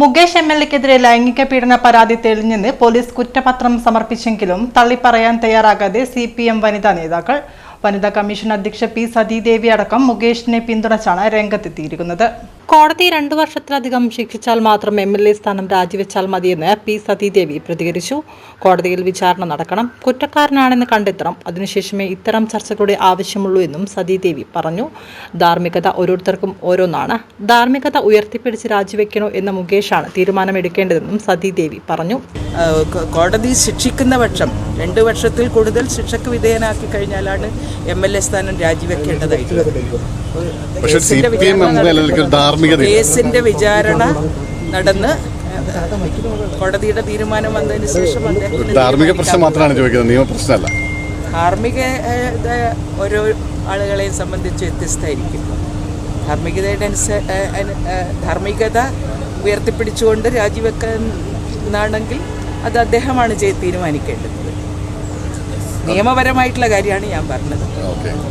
Mukesh M L എക്കെതിരെ ലൈംഗിക പീഡന പരാതി തെളിഞ്ഞെന്ന് പോലീസ് കുറ്റപത്രം സമർപ്പിച്ചെങ്കിലും തള്ളിപ്പറയാൻ തയ്യാറാകാതെ സി പി എം വനിതാ നേതാക്കൾ. വനിതാ കമ്മീഷൻ അധ്യക്ഷ പി സതീദേവി അടക്കം മുകേഷിനെ പിന്തുണച്ചാണ് രംഗത്തെത്തിയിരിക്കുന്നത്. കോടതി രണ്ടു വർഷത്തിലധികം ശിക്ഷിച്ചാൽ മാത്രം എം എൽ എ സ്ഥാനം രാജിവെച്ചാൽ മതിയെന്ന് പി സതീദേവി പ്രതികരിച്ചു. കോടതിയിൽ വിചാരണ നടക്കണം. കുറ്റക്കാരനാണെന്ന് കണ്ടെത്തണം. അതിനുശേഷമേ ഇത്തരം ചർച്ചകളുടെ ആവശ്യമുള്ളൂ എന്നും സതീദേവി പറഞ്ഞു. ധാർമ്മികത ഓരോരുത്തർക്കും ഓരോന്നാണ്. ധാർമ്മികത ഉയർത്തിപ്പിടിച്ച് രാജിവെക്കണോ എന്ന മുകേഷാണ് തീരുമാനമെടുക്കേണ്ടതെന്നും സതീദേവി പറഞ്ഞു. കോടതി ശിക്ഷിക്കുന്ന പക്ഷം രണ്ടു വർഷത്തിൽ കൂടുതൽ ശിക്ഷക്ക് വിധേയനാക്കി കഴിഞ്ഞാലാണ് എം എൽ എ സ്ഥാനം രാജിവെക്കേണ്ടതായിട്ടുള്ളത്. പക്ഷേ സി കേസിന്റെ പി എം. ധാർമ്മികത കേസിന്റെ വിചാരണ നടന്ന് കോടതിയുടെ തീരുമാനം വന്നതിന് ശേഷം ധാർമ്മിക പ്രശ്നം മാത്രമാണ് ചോദിക്കുന്നത് നിയമപ്രശ്നമല്ല ധാർമ്മിക ഓരോ ആളുകളെയും സംബന്ധിച്ച് വ്യത്യസ്തമായിരിക്കും. ധാർമ്മികതയുടെ ധാർമ്മികത ഉയർത്തിപ്പിടിച്ചുകൊണ്ട് രാജിവെക്കുന്നാണെങ്കിൽ അത് അദ്ദേഹമാണ് ചെയ്ത് തീരുമാനിക്കേണ്ടത്. നിയമപരമായിട്ടുള്ള കാര്യമാണ് ഞാൻ പറഞ്ഞത്.